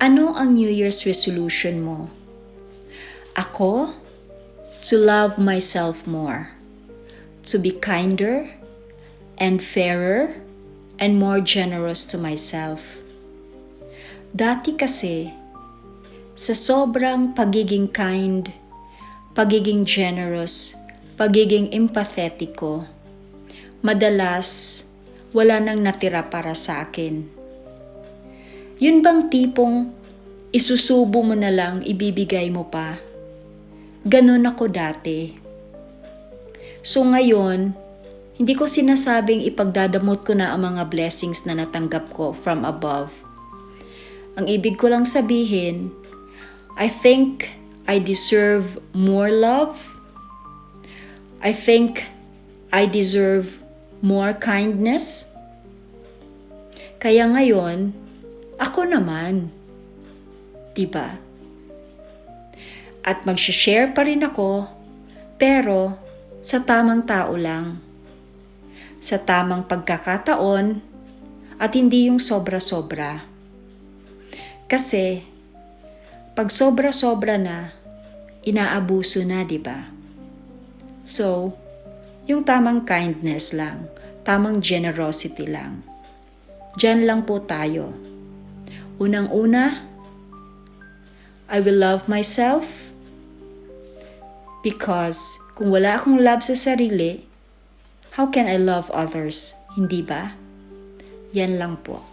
Ano ang New Year's resolution mo? Ako? To love myself more. To be kinder and fairer and more generous to myself. Dati kasi, sa sobrang pagiging kind, pagiging generous, pagiging empathetic ko, madalas wala nang natira para sa akin. Yun bang tipong isusubo mo na lang, ibibigay mo pa? Ganon ako dati. So ngayon, hindi ko sinasabing ipagdadamot ko na ang mga blessings na natanggap ko from above. Ang ibig ko lang sabihin, I think I deserve more love. I think I deserve more kindness. Kaya ngayon, ako naman. Diba? At mag-share pa rin ako, pero sa tamang tao lang. Sa tamang pagkakataon at hindi yung sobra-sobra. Kasi, pag sobra-sobra na, inaabuso na, di ba? So, yung tamang kindness lang, tamang generosity lang. Diyan lang po tayo. Unang-una, I will love myself because kung wala akong love sa sarili, how can I love others? Hindi ba? Yan lang po.